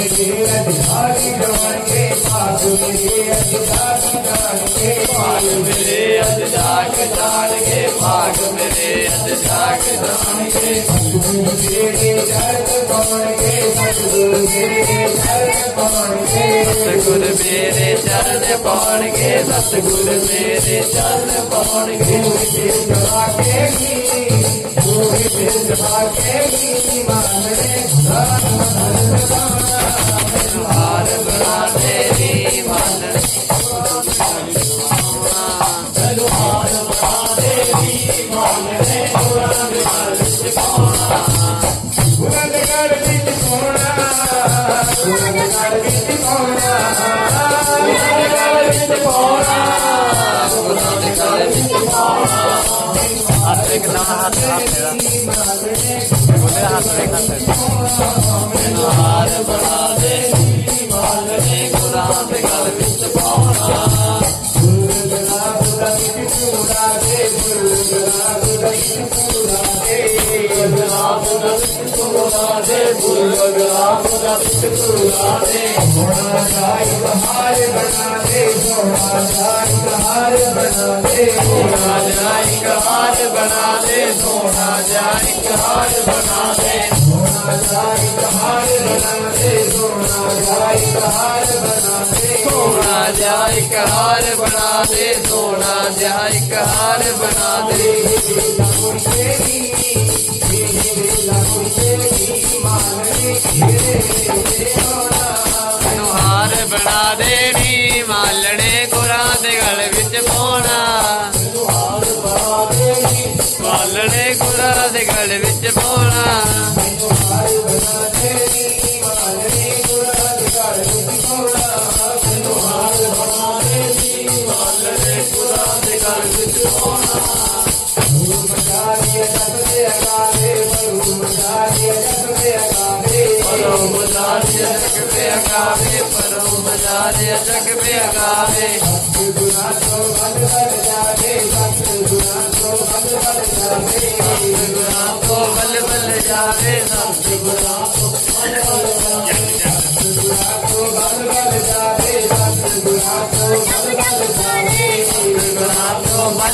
मेरे अधिकारी जवान के पास मेरे अधिकारी जान के पास मेरे अधिकार जान के पास मेरे अधिकार जान के सतगुरु मेरे दर्द कौन के सतगुरु मेरे दर्द कौन मेरे दर्द कौन के सतगुरु मेरे दर्द कौन के मुझे के लिए के I'm बना दे सोना जाए हार बना दे बनाई कहार बना दे सोना जाई कहार बना दे सोना जाई हार बना दे सोना जाई हार बना दे तेरी जग में अगावे गुना तो बल बल जावे गुना तो बल बल जावे गुना तो बल बल जावे गुना तो बल बल जावे गुना तो बल बल जावे गुना तो बल बल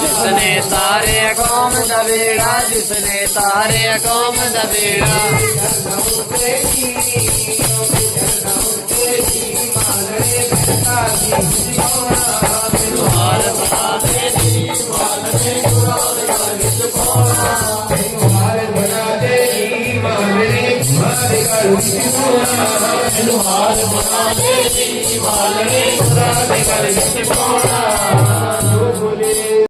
जिसने तारे कौम दबेड़ा जिसने तारे कौम दबेड़ा కరుణించురా